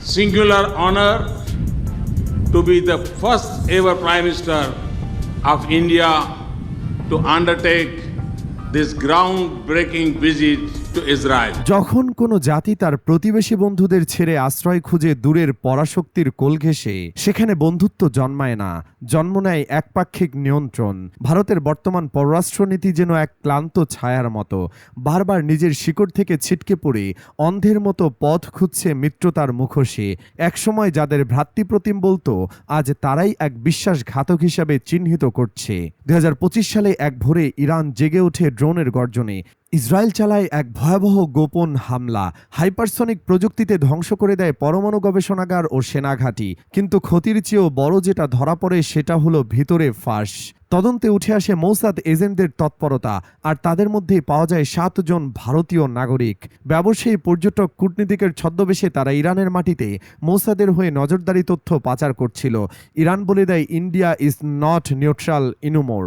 singular honor to be the first ever Prime Minister of India to undertake this groundbreaking visit. যখন কোনো জাতি তার প্রতিবেশী বন্ধুদের ছেড়ে আশ্রয় খুঁজে দূরের পরাশক্তির কোল ঘেঁষে, সেখানে বন্ধুত্ব জন্মায় না। জন্ম নেয় একপাক্ষিক নিয়ন্ত্রণ। ভারতের বর্তমান পররাষ্ট্রনীতি যেন এক ক্লান্ত ছায়ার মতো। বারবার নিজের শিকড় থেকে ছিটকে পড়ে, অন্ধের মতো পথ খুঁজছে মিত্রতার মুখোশে। একসময় যাদের ভ্রাতৃপ্রতিম বলতো, আজ তারাই এক বিশ্বাসঘাতক হিসাবে চিহ্নিত করছে। দুই সালে এক ভোরে ইরান জেগে ওঠে ড্রোনের গর্জনে। ইসরায়েল চালায় এক ভয়াবহ গোপন হামলা। হাইপারসনিক প্রযুক্তিতে ধ্বংস করে দেয় পরমাণু গবেষণাগার ও সেনাঘাঁটি। কিন্তু ক্ষতির চেয়েও বড় যেটা ধরা পড়ে, সেটা হলো ভিতরে ফাঁস। তদন্তে উঠে আসে মৌসাদ এজেন্টদের তৎপরতা, আর তাদের মধ্যে পাওয়া যায় সাতজন ভারতীয় নাগরিক। ব্যবসায়ী, পর্যটক, কূটনীতিকের ছদ্মবেশে তারা ইরানের মাটিতে মৌসাদের হয়ে নজরদারি তথ্য পাচার করছিল। ইরান বলে দেয়, India is not neutral anymore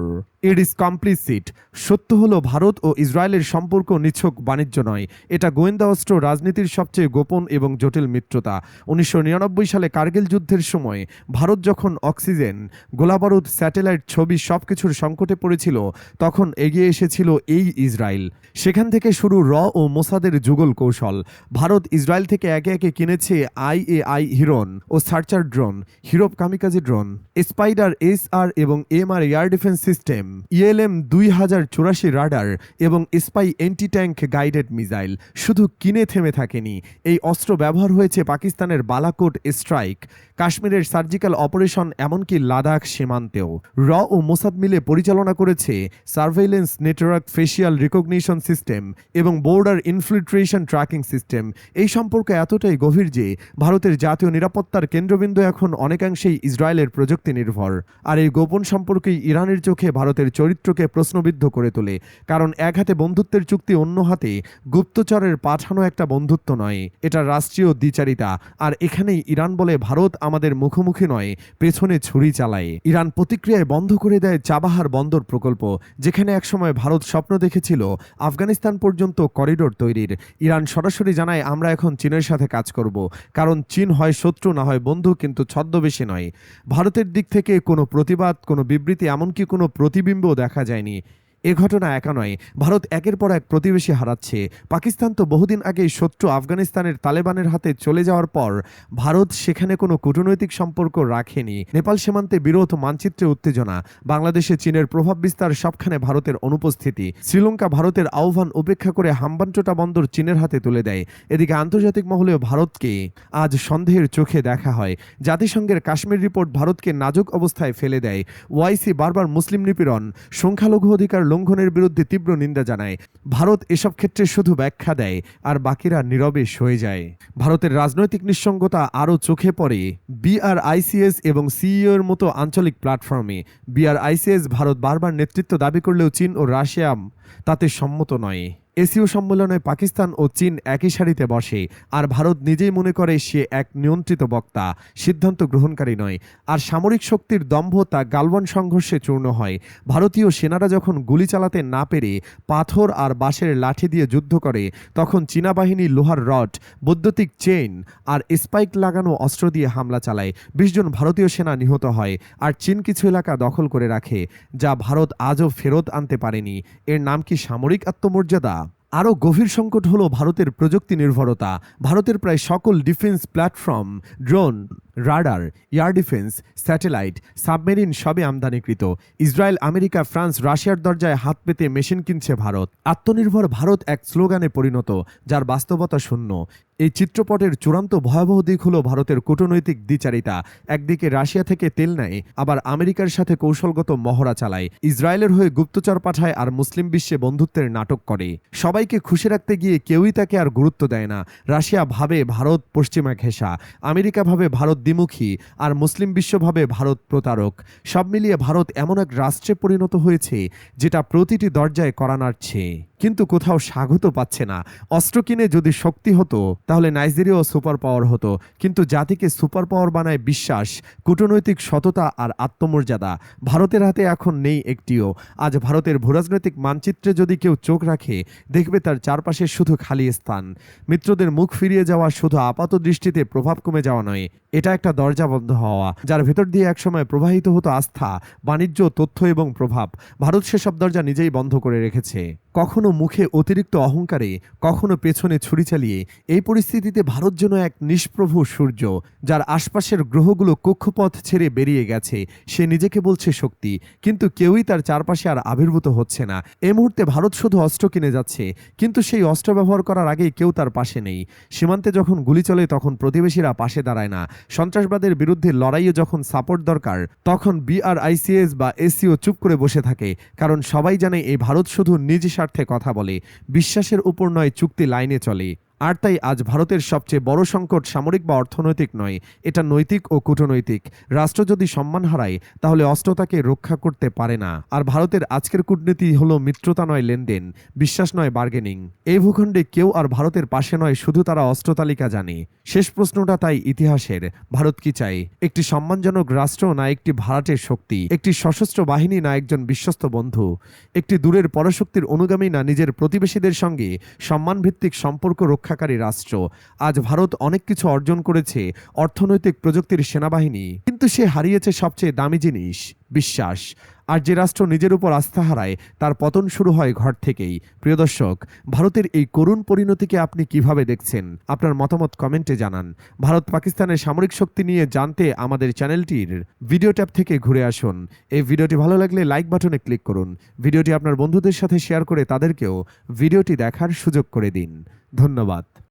it is complicit. সত্য হলো, ভারত ও ইসরায়েলের সম্পর্ক নিছক বাণিজ্য নয়। এটা গোয়েন্দা অস্ত্র, রাজনীতির সবচেয়ে গোপন এবং জটিল মিত্রতা। উনিশশো নিরানব্বই সালে কার্গিল যুদ্ধের সময় ভারত যখন অক্সিজেন, গোলাবারুদ স্যাটেলাইট ছবি সবকিছুর সংকটে পড়েছিল, তখন এগিয়ে এসেছিল এই ইসরায়েল। সেখান থেকে শুরু র ও মোসাদের যুগল কৌশল। ভারত ইসরায়েল থেকে একে একে কিনেছে I A I Heron O searcher drone, Harop kamikaze drone, spider S R এবং M R air defence system, ELM দুই হাজার চুরাশি রাডার এবং spike anti tank guided missile. শুধু কিনে থেমে থাকেনি, এই অস্ত্র ব্যবহার হয়েছে পাকিস্তানের বালাকোট স্ট্রাইক, কাশ্মীরের সার্জিক্যাল অপারেশন এমনকি লাদাখ সীমান্তেও। র ও মোসাদ মিলে পরিচালনা করেছে surveillance network facial recognition system এবং বোর্ডার ইনফিল্ট্রেশন ট্র্যাকিং সিস্টেম। এই সম্পর্ক এতটাই গভীর যে ভারতের জাতীয় নিরাপত্তার কেন্দ্রবিন্দু এখন অনেকাংশেই ইসরায়েলের প্রযুক্তি নির্ভর আর এই গোপন সম্পর্কই ইরানের চোখে ভারতের চরিত্রকে প্রশ্নবিদ্ধ করে তোলে। কারণ এক হাতে বন্ধুত্বের চুক্তি, অন্য হাতে গুপ্তচরের পাঠানো একটা বন্ধুত্ব নয়। এটা রাষ্ট্রীয় দ্বিচারিতা। আর এখানেই ইরান বলে ভারত আমাদের মুখোমুখি নয়, পেছনে ছুরি চালায়। ইরান প্রতিক্রিয়ায় বন্ধ করে দেয় চাবাহার বন্দর প্রকল্প, যেখানে একসময় ভারত স্বপ্ন দেখেছিল আফগানিস্তান পর্যন্ত করিডোর তৈরির। ইরান সরাসরি জানায়, আমরা এখন চীনের সাথে কাজ করব, কারণ চীন হয় শত্রু, না হয় বন্ধু, কিন্তু ছদ্মবেশী নয়। ভারতের দিক থেকে কোনো প্রতিবাদ, কোনো বিবৃতি, এমনকি কোনো প্রতিবিম্ব দেখা যায়নি। এ ঘটনা একা নয়, ভারত একের পর এক প্রতিবেশী হারাচ্ছে। পাকিস্তান তো বহুদিন আগেই শত্রু আফগানিস্তানের তালেবানের হাতে চলে যাওয়ার পর ভারত সেখানে কোনো কূটনৈতিক সম্পর্ক রাখেনি। নেপাল সীমান্তে বিরোধ, মানচিত্রে উত্তেজনা, বাংলাদেশে চীনের প্রভাব বিস্তার সবখানে ভারতের অনুপস্থিতি। শ্রীলঙ্কা ভারতের আহ্বান উপেক্ষা করে হাম্বানটোটা বন্দর চীনের হাতে তুলে দেয়। এদিকে আন্তর্জাতিক মহলেও ভারতকে আজ সন্দেহের চোখে দেখা হয়। জাতিসংঘের কাশ্মীর রিপোর্ট ভারতকে নাজুক অবস্থায় ফেলে দেয়। ওয়াইসি বারবার মুসলিম নিপীড়ন, সংখ্যালঘু অধিকার লঙ্ঘনের বিরুদ্ধে তীব্র নিন্দা জানায়। ভারত এসব ক্ষেত্রে শুধু ব্যাখ্যা দেয় আর বাকিরা নীরবে সয়ে যায়। ভারতের রাজনৈতিক নিঃসঙ্গতা আরও চোখে পড়ে। বিআরআইসিএস এবং সিইও এর মতো আঞ্চলিক প্ল্যাটফর্মে বিআরআইসিএস ভারত বারবার নেতৃত্ব দাবি করলেও চীন ও রাশিয়া তাতে সম্মত নয়। এসিও সম্মেলনে পাকিস্তান ও চীন একই সারিতে বসে, আর ভারত নিজেই মনে করে সে এক নিয়ন্ত্রিত বক্তা, সিদ্ধান্ত গ্রহণকারী নয়। আর সামরিক শক্তির দম্ভ তা গালওয়ান সংঘর্ষে চূর্ণ হয়। ভারতীয় সেনারা যখন গুলি চালাতে না পেরে পাথর আর বাঁশের লাঠি দিয়ে যুদ্ধ করে, তখন চীনা বাহিনী লোহার রড, বৈদ্যুতিক চেইন আর স্পাইক লাগানো অস্ত্র দিয়ে হামলা চালায়। বিশ জন ভারতীয় সেনা নিহত হয়, আর চীন কিছু এলাকা দখল করে রাখে, যা ভারত আজও ফেরত আনতে পারেনি। এর নাম কি সামরিক আত্মমর্যাদা? আরও গভীর সংকট হলো ভারতের প্রযুক্তি নির্ভরতা। ভারতের প্রায় সকল defence platform, drone radar, air defence, satellite, submarine সবে আমদানিকৃত। ইসরায়েল, আমেরিকা, ফ্রান্স রাশিয়ার দরজায় হাত পেতে মেশিন কিনছে ভারত। আত্মনির্ভর ভারত এক স্লোগানে পরিণত, যার বাস্তবতা শূন্য। এই চিত্রপটের চূড়ান্ত ভয়াবহ দিক হল ভারতের কূটনৈতিক দ্বিচারিতা। একদিকে রাশিয়া থেকে তেল নেয়, আবার আমেরিকার সাথে কৌশলগত মহড়া চালায়। ইসরায়েলের হয়ে গুপ্তচর পাঠায় আর মুসলিম বিশ্বে বন্ধুত্বের নাটক করে। সবাইকে খুশি রাখতে গিয়ে কেউই তাকে আর গুরুত্ব দেয় না। রাশিয়া ভাবে ভারত পশ্চিমা ঘেঁষা। আমেরিকা ভাবে ভারত দ্বিমুখী আর মুসলিম বিশ্বভাবে ভারত প্রতারক। সব মিলিয়ে ভারত এমন এক রাষ্ট্রে পরিণত হয়েছে, যেটা প্রতিটি দরজায় করা নাড়ছে কিন্তু কোথাও স্বাগত পাচ্ছে না। অস্ত্র কিনে যদি শক্তি হতো, তাহলে নাইজেরিয়াও সুপার পাওয়ার হতো। কিন্তু জাতিকে সুপার পাওয়ার বানায় বিশ্বাস, কূটনৈতিক সততা আর আত্মমর্যাদা। ভারতের হাতে এখন নেই একটিও। আজ ভারতের ভূরাজনৈতিক মানচিত্রে যদি কেউ চোখ রাখে, দেখবে তার চারপাশে শুধু খালি স্থান। মিত্রদের মুখ ফিরিয়ে যাওয়া শুধু আপাত দৃষ্টিতে প্রভাব কমে যাওয়া নয় এটা একটা দরজা বন্ধ হওয়া, যার ভেতর দিয়ে একসময় প্রবাহিত হতো আস্থা, বাণিজ্য, তথ্য এবং প্রভাব। ভারত সেসব দরজা নিজেই বন্ধ করে রেখেছে। কখনো মুখে অতিরিক্ত অহংকারে, কখনো পেছনে ছুরি চালিয়ে, এই পরিস্থিতিতে ভারত যেন এক নিষ্প্রভু সূর্য, যার আশপাশের গ্রহগুলো কক্ষপথ ছেড়ে বেরিয়ে গেছে, সে নিজেকে বলছে শক্তি, কিন্তু কেউই তার চারপাশে আর আবির্ভূত হচ্ছে না। এ মুহূর্তে ভারত শুধু অস্ত্র কিনে যাচ্ছে, কিন্তু সেই অস্ত্র ব্যবহার করার আগেই কেউ তার পাশে নেই। সীমান্তে যখন গুলি চলে, তখন প্রতিবেশীরা পাশে দাঁড়ায় না। সন্ত্রাসবাদের বিরুদ্ধে লড়াইয়ে যখন সাপোর্ট দরকার, তখন বিআরআইসিএস বা এসিও চুপ করে বসে থাকে, কারণ সবাই জানে এই ভারত শুধু নিজ স্বার্থে কথা বলে। বিশ্বাসের উপর নয় চুক্তি লাইনে চলে। আর তাই আজ ভারতের সবচেয়ে বড় সংকট সামরিক বা অর্থনৈতিক নয়, এটা নৈতিক ও কূটনৈতিক। রাষ্ট্র যদি সম্মান হারায়, তাহলে অস্ত্র তাকে রক্ষা করতে পারে না। আর ভারতের আজকের কূটনীতি হলো মিত্রতা নয় লেনদেন, বিশ্বাস নয় বার্গেনিং। এই ভূখণ্ডে কেউ আর ভারতের পাশে নয়, শুধু তারা অস্ত্র তালিকা জানে। শেষ প্রশ্নটা তাই ইতিহাসের। ভারত কি চাই একটি সম্মানজনক রাষ্ট্র না একটি ভাড়াটের শক্তি? একটি সশস্ত্র বাহিনী না একজন বিশ্বস্ত বন্ধু? একটি দূরের পরশক্তির অনুগামী না নিজের প্রতিবেশীদের সঙ্গে? সম্মানভিত্তিক সম্পর্ক রক্ষাকারী রাষ্ট্র। আজ ভারত অনেক কিছু অর্জন করেছে অর্থনৈতিক প্রযুক্তির সেনাবাহিনী। কিন্তু সে হারিয়েছে সবচেয়ে দামি জিনিস। বিশ্বাস। আর যে রাষ্ট্র নিজের উপর আস্থা হারায়, তার পতন শুরু হয় ঘর থেকেই। প্রিয় দর্শক, ভারতের এই করুণ পরিণতিকে আপনি কীভাবে দেখছেন? আপনার মতামত কমেন্টে জানান। ভারত পাকিস্তানের সামরিক শক্তি নিয়ে জানতে আমাদের চ্যানেলটির ভিডিও ট্যাব থেকে ঘুরে আসুন। এই ভিডিওটি ভালো লাগলে লাইক বাটনে ক্লিক করুন। ভিডিওটি আপনার বন্ধুদের সাথে শেয়ার করে তাদেরকেও ভিডিওটি দেখার সুযোগ করে দিন। ধন্যবাদ।